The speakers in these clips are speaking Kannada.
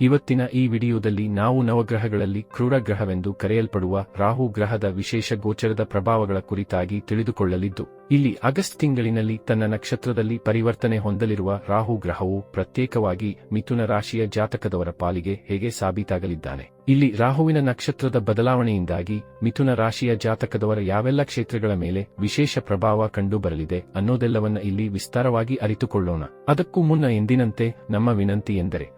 ಇವತ್ತಿನ ಈ ವಿಡಿಯೋದಲ್ಲಿ ನಾವು ನವಗ್ರಹಗಳಲ್ಲಿ ಕ್ರೂರ ಗ್ರಹವೆಂದು ಕರೆಯಲ್ಪಡುವ ರಾಹು ಗ್ರಹದ ವಿಶೇಷ ಗೋಚರದ ಪ್ರಭಾವಗಳ ಕುರಿತಾಗಿ ತಿಳಿದುಕೊಳ್ಳಲಿದ್ದು, ಇಲ್ಲಿ ಆಗಸ್ಟ್ ತಿಂಗಳಿನಲ್ಲಿ ತನ್ನ ನಕ್ಷತ್ರದಲ್ಲಿ ಪರಿವರ್ತನೆ ಹೊಂದಲಿರುವ ರಾಹು ಗ್ರಹವು ಪ್ರತ್ಯೇಕವಾಗಿ ಮಿಥುನ ರಾಶಿಯ ಜಾತಕದವರ ಪಾಲಿಗೆ ಹೇಗೆ ಸಾಬೀತಾಗಲಿದ್ದಾನೆ? ಇಲ್ಲಿ ರಾಹುವಿನ ನಕ್ಷತ್ರದ ಬದಲಾವಣೆಯಿಂದಾಗಿ ಮಿಥುನ ರಾಶಿಯ ಜಾತಕದವರ ಯಾವೆಲ್ಲ ಕ್ಷೇತ್ರಗಳ ಮೇಲೆ ವಿಶೇಷ ಪ್ರಭಾವ ಕಂಡುಬರಲಿದೆ ಅನ್ನೋದೆಲ್ಲವನ್ನ ಇಲ್ಲಿ ವಿಸ್ತಾರವಾಗಿ ಅರಿತುಕೊಳ್ಳೋಣ. ಅದಕ್ಕೂ ಮುನ್ನ ಎಂದಿನಂತೆ ನಮ್ಮ ವಿನಂತಿ ಎಂದರೆ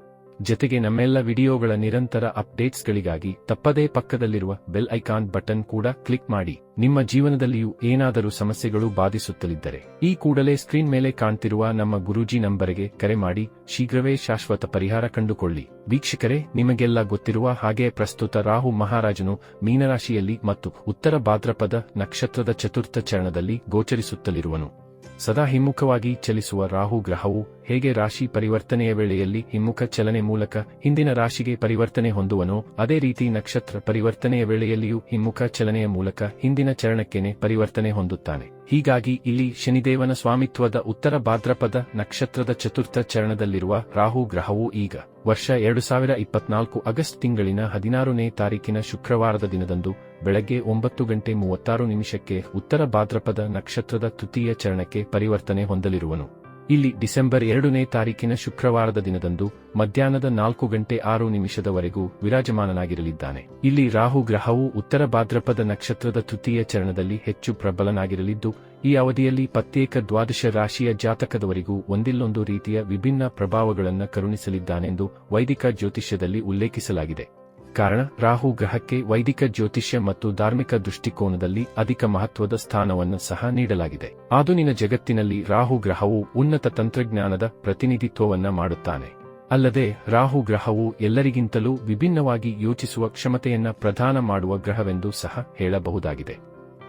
ಜತೆಗೆ ನಮ್ಮೆಲ್ಲ ವಿಡಿಯೋಗಳ ನಿರಂತರ ಅಪ್ಡೇಟ್ಸ್ಗಳಿಗಾಗಿ ತಪ್ಪದೇ ಪಕ್ಕದಲ್ಲಿರುವ ಬೆಲ್ ಐಕಾನ್ ಬಟನ್ ಕೂಡ ಕ್ಲಿಕ್ ಮಾಡಿ. ನಿಮ್ಮ ಜೀವನದಲ್ಲಿಯೂ ಏನಾದರೂ ಸಮಸ್ಯೆಗಳು ಬಾಧಿಸುತ್ತಲಿದ್ದರೆ ಈ ಕೂಡಲೇ ಸ್ಕ್ರೀನ್ ಮೇಲೆ ಕಾಣ್ತಿರುವ ನಮ್ಮ ಗುರೂಜಿ ನಂಬರಿಗೆ ಕರೆ ಮಾಡಿ. ಶೀಘ್ರವೇ ಶಾಶ್ವತ ಪರಿಹಾರ ಕಂಡುಕೊಳ್ಳಿ. ವೀಕ್ಷಕರೇ, ನಿಮಗೆಲ್ಲ ಗೊತ್ತಿರುವ ಹಾಗೆ ಪ್ರಸ್ತುತ ರಾಹು ಮಹಾರಾಜನು ಮೀನರಾಶಿಯಲ್ಲಿ ಮತ್ತು ಉತ್ತರ ಭಾದ್ರಪದ ನಕ್ಷತ್ರದ ಚತುರ್ಥ ಚರಣದಲ್ಲಿ ಗೋಚರಿಸುತ್ತಲಿರುವನು. ಸದಾ ಹಿಮ್ಮುಖವಾಗಿ ಚಲಿಸುವ ರಾಹು ಗ್ರಹವು ಹೇಗೆ ರಾಶಿ ಪರಿವರ್ತನೆಯ ವೇಳೆಯಲ್ಲಿ ಹಿಮ್ಮುಖ ಚಲನೆ ಮೂಲಕ ಹಿಂದಿನ ರಾಶಿಗೆ ಪರಿವರ್ತನೆ ಹೊಂದುವನೋ, ಅದೇ ರೀತಿ ನಕ್ಷತ್ರ ಪರಿವರ್ತನೆಯ ವೇಳೆಯಲ್ಲಿಯೂ ಹಿಮ್ಮುಖ ಚಲನೆಯ ಮೂಲಕ ಹಿಂದಿನ ಚರಣಕ್ಕೇನೆ ಪರಿವರ್ತನೆ ಹೊಂದುತ್ತಾನೆ. ಹೀಗಾಗಿ ಇಲ್ಲಿ ಶನಿದೇವನ ಸ್ವಾಮಿತ್ವದ ಉತ್ತರ ಭಾದ್ರಪದ ನಕ್ಷತ್ರದ ಚತುರ್ಥ ಚರಣದಲ್ಲಿರುವ ರಾಹು ಗ್ರಹವು ಈಗ ವರ್ಷ ಎರಡು ಸಾವಿರ ಇಪ್ಪತ್ನಾಲ್ಕು ಆಗಸ್ಟ್ ತಿಂಗಳಿನ ಹದಿನಾರನೇ ತಾರೀಕಿನ ಶುಕ್ರವಾರದ ದಿನದಂದು ಬೆಳಗ್ಗೆ ಒಂಬತ್ತು ಗಂಟೆ ಮೂವತ್ತಾರು ನಿಮಿಷಕ್ಕೆ ಉತ್ತರ ಭಾದ್ರಪದ ನಕ್ಷತ್ರದ ತೃತೀಯ ಚರಣಕ್ಕೆ ಪರಿವರ್ತನೆ ಹೊಂದಲಿರುವನು. ಇಲ್ಲಿ ಡಿಸೆಂಬರ್ ಎರಡನೇ ತಾರೀಕಿನ ಶುಕ್ರವಾರದ ದಿನದಂದು ಮಧ್ಯಾಹ್ನದ ನಾಲ್ಕು ಗಂಟೆ ಆರು ನಿಮಿಷದವರೆಗೂ ವಿರಾಜಮಾನನಾಗಿರಲಿದ್ದಾನೆ. ಇಲ್ಲಿ ರಾಹು ಗ್ರಹವು ಉತ್ತರ ಭಾದ್ರಪದ ನಕ್ಷತ್ರದ ತೃತೀಯ ಚರಣದಲ್ಲಿ ಹೆಚ್ಚು ಪ್ರಬಲನಾಗಿರಲಿದ್ದು, ಈ ಅವಧಿಯಲ್ಲಿ ಪ್ರತ್ಯೇಕ ದ್ವಾದಶ ರಾಶಿಯ ಜಾತಕದವರಿಗೂ ಒಂದಿಲ್ಲೊಂದು ರೀತಿಯ ವಿಭಿನ್ನ ಪ್ರಭಾವಗಳನ್ನು ಕರುಣಿಸಲಿದ್ದಾನೆಂದು ವೈದಿಕ ಜ್ಯೋತಿಷ್ಯದಲ್ಲಿ ಉಲ್ಲೇಖಿಸಲಾಗಿದೆ. ಕಾರಣ ರಾಹು ಗ್ರಹಕ್ಕೆ ವೈದಿಕ ಜ್ಯೋತಿಷ್ಯ ಮತ್ತು ಧಾರ್ಮಿಕ ದೃಷ್ಟಿಕೋನದಲ್ಲಿ ಅಧಿಕ ಮಹತ್ವದ ಸ್ಥಾನವನ್ನು ಸಹ ನೀಡಲಾಗಿದೆ. ಆಧುನಿಕ ಜಗತ್ತಿನಲ್ಲಿ ರಾಹು ಗ್ರಹವು ಉನ್ನತ ತಂತ್ರಜ್ಞಾನದ ಪ್ರತಿನಿಧಿತ್ವವನ್ನು ಮಾಡುತ್ತಾನೆ. ಅಲ್ಲದೆ, ರಾಹು ಗ್ರಹವು ಎಲ್ಲರಿಗಿಂತಲೂ ವಿಭಿನ್ನವಾಗಿ ಯೋಚಿಸುವ ಕ್ಷಮತೆಯನ್ನ ಪ್ರದಾನ ಮಾಡುವ ಗ್ರಹವೆಂದು ಸಹ ಹೇಳಬಹುದಾಗಿದೆ.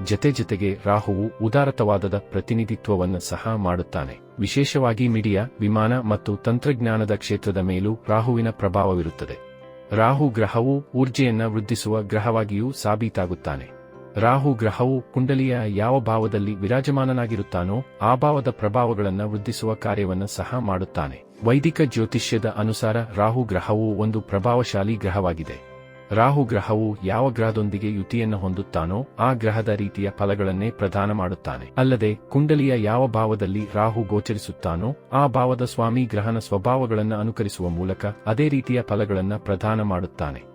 ಜತೆ ಜತೆಗೆ ರಾಹುವು ಉದಾರತವಾದದ ಪ್ರತಿನಿಧಿತ್ವವನ್ನು ಸಹ ಮಾಡುತ್ತಾನೆ. ವಿಶೇಷವಾಗಿ ಮಿಡಿಯಾ, ವಿಮಾನ ಮತ್ತು ತಂತ್ರಜ್ಞಾನದ ಕ್ಷೇತ್ರದ ಮೇಲೂ ರಾಹುವಿನ ಪ್ರಭಾವವಿರುತ್ತದೆ. ರಾಹು ಗ್ರಹವು ಊರ್ಜೆಯನ್ನು ವೃದ್ಧಿಸುವ ಗ್ರಹವಾಗಿಯೂ ಸಾಬೀತಾಗುತ್ತಾನೆ. ರಾಹು ಗ್ರಹವು ಕುಂಡಲಿಯ ಯಾವ ಭಾವದಲ್ಲಿ ವಿರಾಜಮಾನನಾಗಿರುತ್ತಾನೋ ಆ ಭಾವದ ಪ್ರಭಾವಗಳನ್ನು ವೃದ್ಧಿಸುವ ಕಾರ್ಯವನ್ನು ಸಹ ಮಾಡುತ್ತಾನೆ. ವೈದಿಕ ಜ್ಯೋತಿಷ್ಯದ ಅನುಸಾರ ರಾಹು ಗ್ರಹವು ಒಂದು ಪ್ರಭಾವಶಾಲಿ ಗ್ರಹವಾಗಿದೆ. ರಾಹು ಗ್ರಹವು ಯಾವ ಗ್ರಹದೊಂದಿಗೆ ಯುತಿಯನ್ನು ಹೊಂದುತ್ತಾನೋ ಆ ಗ್ರಹದ ರೀತಿಯ ಫಲಗಳನ್ನೇ ಪ್ರದಾನ ಮಾಡುತ್ತಾನೆ. ಅಲ್ಲದೆ ಕುಂಡಲಿಯ ಯಾವ ಭಾವದಲ್ಲಿ ರಾಹು ಗೋಚರಿಸುತ್ತಾನೋ ಆ ಭಾವದ ಸ್ವಾಮಿ ಗ್ರಹನ ಸ್ವಭಾವಗಳನ್ನು ಅನುಕರಿಸುವ ಮೂಲಕ ಅದೇ ರೀತಿಯ ಫಲಗಳನ್ನು ಪ್ರದಾನ ಮಾಡುತ್ತಾನೆ.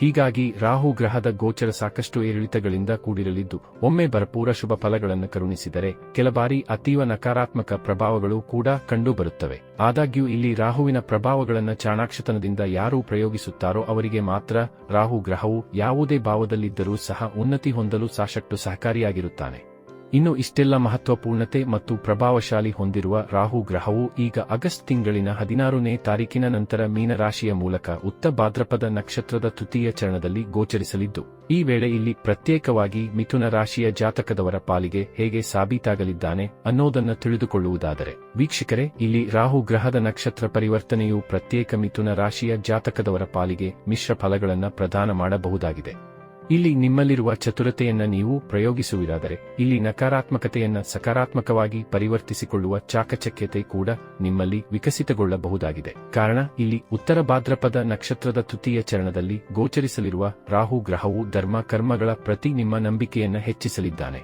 ಹೀಗಾಗಿ ರಾಹು ಗ್ರಹದ ಗೋಚರ ಸಾಕಷ್ಟು ಏರಿಳಿತಗಳಿಂದ ಕೂಡಿರಲಿದ್ದು, ಒಮ್ಮೆ ಭರಪೂರ ಶುಭ ಫಲಗಳನ್ನು ಕರುಣಿಸಿದರೆ ಕೆಲ ಬಾರಿ ಅತೀವ ನಕಾರಾತ್ಮಕ ಪ್ರಭಾವಗಳು ಕೂಡ ಕಂಡುಬರುತ್ತವೆ. ಆದಾಗ್ಯೂ ಇಲ್ಲಿ ರಾಹುವಿನ ಪ್ರಭಾವಗಳನ್ನು ಚಾಣಾಕ್ಷತನದಿಂದ ಯಾರು ಪ್ರಯೋಗಿಸುತ್ತಾರೋ ಅವರಿಗೆ ಮಾತ್ರ ರಾಹು ಗ್ರಹವು ಯಾವುದೇ ಭಾವದಲ್ಲಿದ್ದರೂ ಸಹ ಉನ್ನತಿ ಹೊಂದಲು ಸಾಕಷ್ಟು ಸಹಕಾರಿಯಾಗಿರುತ್ತಾನೆ. ಇನ್ನು ಇಷ್ಟೆಲ್ಲ ಮಹತ್ವಪೂರ್ಣತೆ ಮತ್ತು ಪ್ರಭಾವಶಾಲಿ ಹೊಂದಿರುವ ರಾಹು ಗ್ರಹವು ಈಗ ಆಗಸ್ಟ್ ತಿಂಗಳಿನ ಹದಿನಾರನೇ ತಾರೀಕಿನ ನಂತರ ಮೀನರಾಶಿಯ ಮೂಲಕ ಉತ್ತ ಭಾದ್ರಪದ ನಕ್ಷತ್ರದ ತೃತೀಯ ಚರಣದಲ್ಲಿ ಗೋಚರಿಸಲಿದ್ದು, ಈ ವೇಳೆ ಇಲ್ಲಿ ಪ್ರತ್ಯೇಕವಾಗಿ ಮಿಥುನ ರಾಶಿಯ ಜಾತಕದವರ ಪಾಲಿಗೆ ಹೇಗೆ ಸಾಬೀತಾಗಲಿದ್ದಾನೆ ಅನ್ನೋದನ್ನು ತಿಳಿದುಕೊಳ್ಳುವುದಾದರೆ, ವೀಕ್ಷಕರೇ, ಇಲ್ಲಿ ರಾಹು ಗ್ರಹದ ನಕ್ಷತ್ರ ಪರಿವರ್ತನೆಯು ಪ್ರತ್ಯೇಕ ಮಿಥುನ ರಾಶಿಯ ಜಾತಕದವರ ಪಾಲಿಗೆ ಮಿಶ್ರ ಫಲಗಳನ್ನು ಪ್ರದಾನ ಮಾಡಬಹುದಾಗಿದೆ. ಇಲ್ಲಿ ನಿಮ್ಮಲ್ಲಿರುವ ಚತುರತೆಯನ್ನ ನೀವು ಪ್ರಯೋಗಿಸುವಿರಾದರೆ, ಇಲ್ಲಿ ನಕಾರಾತ್ಮಕತೆಯನ್ನ ಸಕಾರಾತ್ಮಕವಾಗಿ ಪರಿವರ್ತಿಸಿಕೊಳ್ಳುವ ಚಾಕಚಕ್ಯತೆ ಕೂಡ ನಿಮ್ಮಲ್ಲಿ ವಿಕಸಿತಗೊಳ್ಳಬಹುದಾಗಿದೆ. ಕಾರಣ, ಇಲ್ಲಿ ಉತ್ತರ ಭಾದ್ರಪದ ನಕ್ಷತ್ರದ ತೃತೀಯ ಚರಣದಲ್ಲಿ ಗೋಚರಿಸಲಿರುವ ರಾಹು ಗ್ರಹವು ಧರ್ಮ ಕರ್ಮಗಳ ಪ್ರತಿ ನಿಮ್ಮ ನಂಬಿಕೆಯನ್ನ ಹೆಚ್ಚಿಸಲಿದ್ದಾನೆ.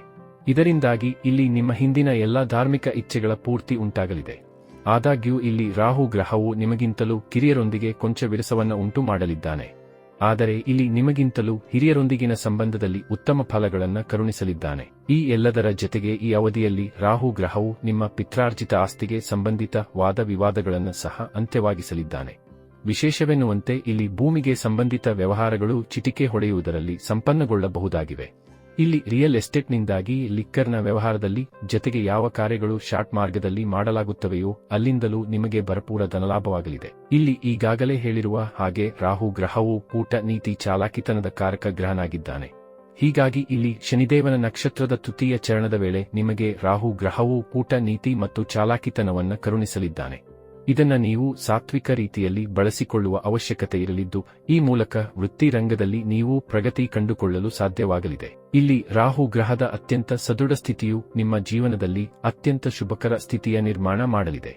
ಇದರಿಂದಾಗಿ ಇಲ್ಲಿ ನಿಮ್ಮ ಹಿಂದಿನ ಎಲ್ಲಾ ಧಾರ್ಮಿಕ ಇಚ್ಛೆಗಳ ಪೂರ್ತಿ ಉಂಟಾಗಲಿದೆ. ಆದಾಗ್ಯೂ ಇಲ್ಲಿ ರಾಹು ಗ್ರಹವು ನಿಮಗಿಂತಲೂ ಕಿರಿಯರೊಂದಿಗೆ ಕೊಂಚ ವಿರಸವನ್ನ ಉಂಟು ಮಾಡಲಿದ್ದಾನೆ ಆದರೆ ಇಲ್ಲಿ ನಿಮಗಿಂತಲೂ ಹಿರಿಯರೊಂದಿಗಿನ ಸಂಬಂಧದಲ್ಲಿ ಉತ್ತಮ ಫಲಗಳನ್ನು ಕರುಣಿಸಲಿದ್ದಾನೆ. ಈ ಎಲ್ಲದರ ಜತೆಗೆ ಈ ಅವಧಿಯಲ್ಲಿ ರಾಹು ಗ್ರಹವು ನಿಮ್ಮ ಪಿತ್ರಾರ್ಜಿತ ಆಸ್ತಿಗೆ ಸಂಬಂಧಿತ ವಾದ ವಿವಾದಗಳನ್ನು ಸಹ ಅಂತ್ಯವಾಗಿಸಲಿದ್ದಾನೆ. ವಿಶೇಷವೆನ್ನುವಂತೆ ಇಲ್ಲಿ ಭೂಮಿಗೆ ಸಂಬಂಧಿತ ವ್ಯವಹಾರಗಳು ಚಿಟಿಕೆ ಹೊಡೆಯುವುದರಲ್ಲಿ ಸಂಪನ್ನಗೊಳ್ಳಬಹುದಾಗಿವೆ. ಇಲ್ಲಿ ರಿಯಲ್ ಎಸ್ಟೇಟ್ನಿಂದಾಗಿ ಲಿಕ್ಕರ್ನ ವ್ಯವಹಾರದಲ್ಲಿ ಜತೆಗೆ ಯಾವ ಕಾರ್ಯಗಳು ಶಾರ್ಟ್ ಮಾರ್ಗದಲ್ಲಿ ಮಾಡಲಾಗುತ್ತವೆಯೋ ಅಲ್ಲಿಂದಲೂ ನಿಮಗೆ ಭರಪೂರ ಧನಲಾಭವಾಗಲಿದೆ. ಇಲ್ಲಿ ಈಗಾಗಲೇ ಹೇಳಿರುವ ಹಾಗೆ ರಾಹು ಗ್ರಹವು ಕೂಟ ನೀತಿ ಚಾಲಾಕಿತನದ ಕಾರಕ ಗ್ರಹನಾಗಿದ್ದಾನೆ. ಹೀಗಾಗಿ ಇಲ್ಲಿ ಶನಿದೇವನ ನಕ್ಷತ್ರದ ತೃತೀಯ ಚರಣದ ವೇಳೆ ನಿಮಗೆ ರಾಹು ಗ್ರಹವು ಕೂಟ ನೀತಿ ಮತ್ತು ಚಾಲಾಕಿತನವನ್ನು ಕರುಣಿಸಲಿದ್ದಾನೆ. ಇದನ್ನ ನೀವು ಸಾತ್ವಿಕ ರೀತಿಯಲ್ಲಿ ಬಳಸಿಕೊಳ್ಳುವ ಅವಶ್ಯಕತೆ ಇರಲಿದ್ದು, ಈ ಮೂಲಕ ವೃತ್ತಿರಂಗದಲ್ಲಿ ನೀವು ಪ್ರಗತಿ ಕಂಡುಕೊಳ್ಳಲು ಸಾಧ್ಯವಾಗಲಿದೆ. ಇಲ್ಲಿ ರಾಹು ಗ್ರಹದ ಅತ್ಯಂತ ಸದೃಢ ಸ್ಥಿತಿಯು ನಿಮ್ಮ ಜೀವನದಲ್ಲಿ ಅತ್ಯಂತ ಶುಭಕರ ಸ್ಥಿತಿಯ ನಿರ್ಮಾಣ ಮಾಡಲಿದೆ.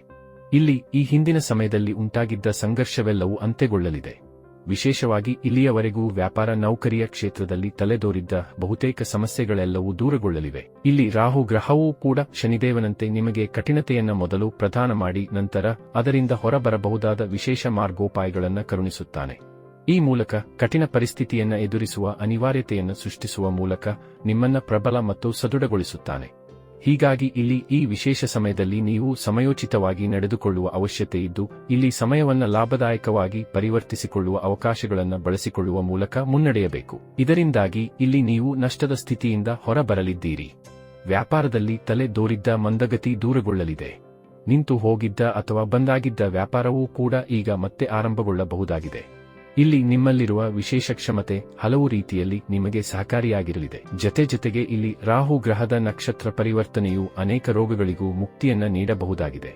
ಇಲ್ಲಿ ಈ ಹಿಂದಿನ ಸಮಯದಲ್ಲಿ ಉಂಟಾಗಿದ್ದ ಸಂಘರ್ಷವೆಲ್ಲವೂ ಅಂತ್ಯಗೊಳ್ಳಲಿದೆ. ವಿಶೇಷವಾಗಿ ಇಲ್ಲಿಯವರೆಗೂ ವ್ಯಾಪಾರ ನೌಕರಿಯ ಕ್ಷೇತ್ರದಲ್ಲಿ ತಲೆದೋರಿದ್ದ ಬಹುತೇಕ ಸಮಸ್ಯೆಗಳೆಲ್ಲವೂ ದೂರಗೊಳ್ಳಲಿವೆ. ಇಲ್ಲಿ ರಾಹು ಗ್ರಹವೂ ಕೂಡ ಶನಿದೇವನಂತೆ ನಿಮಗೆ ಕಠಿಣತೆಯನ್ನ ಮೊದಲು ಪ್ರದಾನ ಮಾಡಿ ನಂತರ ಅದರಿಂದ ಹೊರಬರಬಹುದಾದ ವಿಶೇಷ ಮಾರ್ಗೋಪಾಯಗಳನ್ನು ಕರುಣಿಸುತ್ತಾನೆ. ಈ ಮೂಲಕ ಕಠಿಣ ಪರಿಸ್ಥಿತಿಯನ್ನು ಎದುರಿಸುವ ಅನಿವಾರ್ಯತೆಯನ್ನು ಸೃಷ್ಟಿಸುವ ಮೂಲಕ ನಿಮ್ಮನ್ನ ಪ್ರಬಲ ಮತ್ತು ಸದೃಢಗೊಳಿಸುತ್ತಾನೆ. ಹೀಗಾಗಿ ಇಲ್ಲಿ ಈ ವಿಶೇಷ ಸಮಯದಲ್ಲಿ ನೀವು ಸಮಯೋಚಿತವಾಗಿ ನಡೆದುಕೊಳ್ಳುವ ಅವಶ್ಯಕತೆ ಇದ್ದು, ಇಲ್ಲಿ ಸಮಯವನ್ನು ಲಾಭದಾಯಕವಾಗಿ ಪರಿವರ್ತಿಸಿಕೊಳ್ಳುವ ಅವಕಾಶಗಳನ್ನು ಬಳಸಿಕೊಳ್ಳುವ ಮೂಲಕ ಮುನ್ನಡೆಯಬೇಕು. ಇದರಿಂದಾಗಿ ಇಲ್ಲಿ ನೀವು ನಷ್ಟದ ಸ್ಥಿತಿಯಿಂದ ಹೊರಬರಲಿದ್ದೀರಿ. ವ್ಯಾಪಾರದಲ್ಲಿ ತಲೆ ದೋರಿದ್ದ ಮಂದಗತಿ ದೂರಗೊಳ್ಳಲಿದೆ. ನಿಂತು ಹೋಗಿದ್ದ ಅಥವಾ ಬಂದಾಗಿದ್ದ ವ್ಯಾಪಾರವೂ ಕೂಡ ಈಗ ಮತ್ತೆ ಆರಂಭಗೊಳ್ಳಬಹುದಾಗಿದೆ. ಇಲ್ಲಿ ನಿಮ್ಮಲ್ಲಿರುವ ವಿಶೇಷ ಕ್ಷಮತೆ ಹಲವು ರೀತಿಯಲ್ಲಿ ನಿಮಗೆ ಸಹಕಾರಿಯಾಗಿರಲಿದೆ. ಜತೆ ಜತೆಗೆ ಇಲ್ಲಿ ರಾಹು ಗ್ರಹದ ನಕ್ಷತ್ರ ಪರಿವರ್ತನೆಯು ಅನೇಕ ರೋಗಗಳಿಗೂ ಮುಕ್ತಿಯನ್ನ ನೀಡಬಹುದಾಗಿದೆ.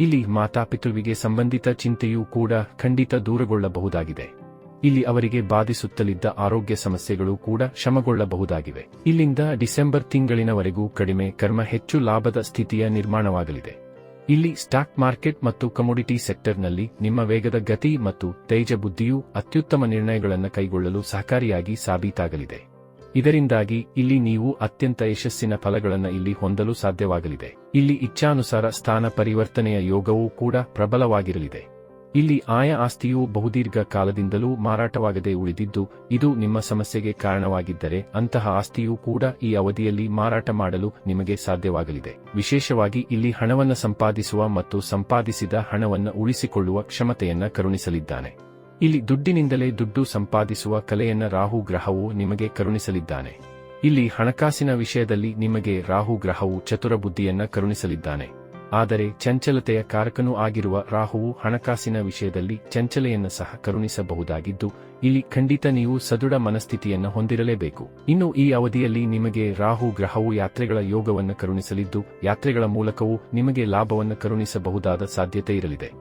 ಇಲ್ಲಿ ಮಾತಾಪಿತೃವಿಗೆ ಸಂಬಂಧಿತ ಚಿಂತೆಯೂ ಕೂಡ ಖಂಡಿತ ದೂರಗೊಳ್ಳಬಹುದಾಗಿದೆ. ಇಲ್ಲಿ ಅವರಿಗೆ ಬಾಧಿಸುತ್ತಲಿದ್ದ ಆರೋಗ್ಯ ಸಮಸ್ಯೆಗಳು ಕೂಡ ಶಮಗೊಳ್ಳಬಹುದಾಗಿವೆ. ಇಲ್ಲಿಂದ ಡಿಸೆಂಬರ್ ತಿಂಗಳಿನವರೆಗೂ ಕಡಿಮೆ ಕರ್ಮ ಹೆಚ್ಚು ಲಾಭದ ಸ್ಥಿತಿಯ ನಿರ್ಮಾಣವಾಗಲಿದೆ. ಇಲ್ಲಿ ಸ್ಟಾಕ್ ಮಾರ್ಕೆಟ್ ಮತ್ತು ಕಮೋಡಿಟಿ ಸೆಕ್ಟರ್ನಲ್ಲಿ ನಿಮ್ಮ ವೇಗದ ಗತಿ ಮತ್ತು ತೇಜ ಬುದ್ಧಿಯು ಅತ್ಯುತ್ತಮ ನಿರ್ಣಯಗಳನ್ನು ಕೈಗೊಳ್ಳಲು ಸಹಕಾರಿಯಾಗಿ ಸಾಬೀತಾಗಲಿದೆ. ಇದರಿಂದಾಗಿ ಇಲ್ಲಿ ನೀವು ಅತ್ಯಂತ ಯಶಸ್ಸಿನ ಫಲಗಳನ್ನು ಇಲ್ಲಿ ಹೊಂದಲು ಸಾಧ್ಯವಾಗಲಿದೆ. ಇಲ್ಲಿ ಇಚ್ಛಾನುಸಾರ ಸ್ಥಾನ ಪರಿವರ್ತನೆಯ ಯೋಗವೂ ಕೂಡ ಪ್ರಬಲವಾಗಿರಲಿದೆ. ಇಲ್ಲಿ ಆಯಾ ಆಸ್ತಿಯು ಬಹುದೀರ್ಘ ಕಾಲದಿಂದಲೂ ಮಾರಾಟವಾಗದೆ ಉಳಿದಿದ್ದು, ಇದು ನಿಮ್ಮ ಸಮಸ್ಯೆಗೆ ಕಾರಣವಾಗಿದ್ದರೆ ಅಂತಹ ಆಸ್ತಿಯೂ ಕೂಡ ಈ ಅವಧಿಯಲ್ಲಿ ಮಾರಾಟ ಮಾಡಲು ನಿಮಗೆ ಸಾಧ್ಯವಾಗಲಿದೆ. ವಿಶೇಷವಾಗಿ ಇಲ್ಲಿ ಹಣವನ್ನು ಸಂಪಾದಿಸುವ ಮತ್ತು ಸಂಪಾದಿಸಿದ ಹಣವನ್ನು ಉಳಿಸಿಕೊಳ್ಳುವ ಕ್ಷಮತೆಯನ್ನ ಕರುಣಿಸಲಿದ್ದಾನೆ. ಇಲ್ಲಿ ದುಡ್ಡಿನಿಂದಲೇ ದುಡ್ಡು ಸಂಪಾದಿಸುವ ಕಲೆಯನ್ನ ರಾಹು ಗ್ರಹವು ನಿಮಗೆ ಕರುಣಿಸಲಿದ್ದಾನೆ. ಇಲ್ಲಿ ಹಣಕಾಸಿನ ವಿಷಯದಲ್ಲಿ ನಿಮಗೆ ರಾಹು ಗ್ರಹವು ಚತುರ ಬುದ್ಧಿಯನ್ನ ಕರುಣಿಸಲಿದ್ದಾನೆ. ಆದರೆ ಚಂಚಲತೆಯ ಕಾರಕನೂ ಆಗಿರುವ ರಾಹುವು ಹಣಕಾಸಿನ ವಿಷಯದಲ್ಲಿ ಚಂಚಲೆಯನ್ನು ಸಹ ಕರುಣಿಸಬಹುದಾಗಿದ್ದು, ಇಲ್ಲಿ ಖಂಡಿತ ನೀವು ಸದೃಢ ಮನಸ್ಥಿತಿಯನ್ನು ಹೊಂದಿರಲೇಬೇಕು. ಇನ್ನು ಈ ಅವಧಿಯಲ್ಲಿ ನಿಮಗೆ ರಾಹು ಗ್ರಹವು ಯಾತ್ರೆಗಳ ಯೋಗವನ್ನು ಕರುಣಿಸಲಿದ್ದು, ಯಾತ್ರೆಗಳ ಮೂಲಕವೂ ನಿಮಗೆ ಲಾಭವನ್ನು ಕರುಣಿಸಬಹುದಾದ ಸಾಧ್ಯತೆ ಇರಲಿದೆ.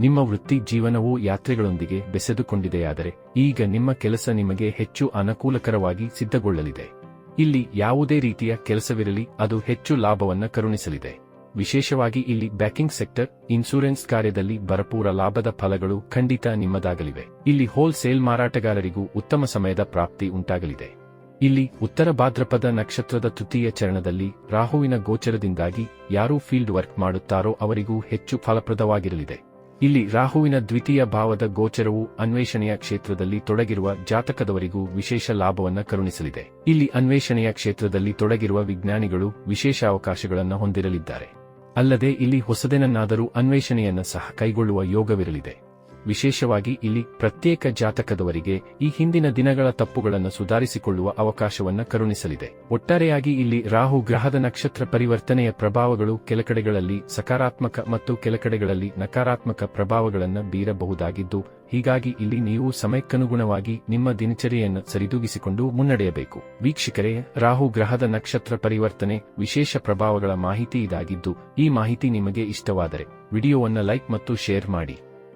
ನಿಮ್ಮ ವೃತ್ತಿ ಜೀವನವು ಯಾತ್ರೆಗಳೊಂದಿಗೆ ಬೆಸೆದುಕೊಂಡಿದೆಯಾದರೆ, ಈಗ ನಿಮ್ಮ ಕೆಲಸ ನಿಮಗೆ ಹೆಚ್ಚು ಅನುಕೂಲಕರವಾಗಿ ಸಿದ್ಧಗೊಳ್ಳಲಿದೆ. ಇಲ್ಲಿ ಯಾವುದೇ ರೀತಿಯ ಕೆಲಸವಿರಲಿ, ಅದು ಹೆಚ್ಚು ಲಾಭವನ್ನು ಕರುಣಿಸಲಿದೆ. ವಿಶೇಷವಾಗಿ ಇಲ್ಲಿ ಬ್ಯಾಂಕಿಂಗ್ ಸೆಕ್ಟರ್, ಇನ್ಸೂರೆನ್ಸ್ ಕಾರ್ಯದಲ್ಲಿ ಭರಪೂರ ಲಾಭದ ಫಲಗಳು ಖಂಡಿತ ನಿಮ್ಮದಾಗಲಿವೆ. ಇಲ್ಲಿ ಹೋಲ್ಸೇಲ್ ಮಾರಾಟಗಾರರಿಗೂ ಉತ್ತಮ ಸಮಯದ ಪ್ರಾಪ್ತಿ ಉಂಟಾಗಲಿದೆ. ಇಲ್ಲಿ ಉತ್ತರ ಭಾದ್ರಪದ ನಕ್ಷತ್ರದ ತೃತೀಯ ಚರಣದಲ್ಲಿ ರಾಹುವಿನ ಗೋಚರದಿಂದಾಗಿ ಯಾರು ಫೀಲ್ಡ್ ವರ್ಕ್ ಮಾಡುತ್ತಾರೋ ಅವರಿಗೂ ಹೆಚ್ಚು ಫಲಪ್ರದವಾಗಿರಲಿದೆ. ಇಲ್ಲಿ ರಾಹುವಿನ ದ್ವಿತೀಯ ಭಾವದ ಗೋಚರವು ಅನ್ವೇಷಣೆಯ ಕ್ಷೇತ್ರದಲ್ಲಿ ತೊಡಗಿರುವ ಜಾತಕದವರಿಗೂ ವಿಶೇಷ ಲಾಭವನ್ನು ಕರುಣಿಸಲಿದೆ. ಇಲ್ಲಿ ಅನ್ವೇಷಣೆಯ ಕ್ಷೇತ್ರದಲ್ಲಿ ತೊಡಗಿರುವ ವಿಜ್ಞಾನಿಗಳು ವಿಶೇಷ ಅವಕಾಶಗಳನ್ನು ಹೊಂದಿರಲಿದ್ದಾರೆ. ಅಲ್ಲದೆ ಇಲ್ಲಿ ಹೊಸದೇನನ್ನಾದರೂ ಅನ್ವೇಷಣೆಯನ್ನು ಸಹ ಕೈಗೊಳ್ಳುವ ಯೋಗವಿರಲಿದೆ. ವಿಶೇಷವಾಗಿ ಇಲ್ಲಿ ಪ್ರತ್ಯೇಕ ಜಾತಕದವರಿಗೆ ಈ ಹಿಂದಿನ ದಿನಗಳ ತಪ್ಪುಗಳನ್ನು ಸುಧಾರಿಸಿಕೊಳ್ಳುವ ಅವಕಾಶವನ್ನು ಕರುಣಿಸಲಿದೆ. ಒಟ್ಟಾರೆಯಾಗಿ ಇಲ್ಲಿ ರಾಹು ಗ್ರಹದ ನಕ್ಷತ್ರ ಪರಿವರ್ತನೆಯ ಪ್ರಭಾವಗಳು ಕೆಲಕಡೆಗಳಲ್ಲಿ ಸಕಾರಾತ್ಮಕ ಮತ್ತು ಕೆಲಕಡೆಗಳಲ್ಲಿ ನಕಾರಾತ್ಮಕ ಪ್ರಭಾವಗಳನ್ನು ಬೀರಬಹುದಾಗಿದ್ದು, ಹೀಗಾಗಿ ಇಲ್ಲಿ ನೀವು ಸಮಯಕ್ಕನುಗುಣವಾಗಿ ನಿಮ್ಮ ದಿನಚರಿಯನ್ನು ಸರಿದೂಗಿಸಿಕೊಂಡು ಮುನ್ನಡೆಯಬೇಕು. ವೀಕ್ಷಕರೇ, ರಾಹು ಗ್ರಹದ ನಕ್ಷತ್ರ ಪರಿವರ್ತನೆ ವಿಶೇಷ ಪ್ರಭಾವಗಳ ಮಾಹಿತಿ ಇದಾಗಿದ್ದು, ಈ ಮಾಹಿತಿ ನಿಮಗೆ ಇಷ್ಟವಾದರೆ ವಿಡಿಯೋವನ್ನು ಲೈಕ್ ಮತ್ತು ಶೇರ್ ಮಾಡಿ.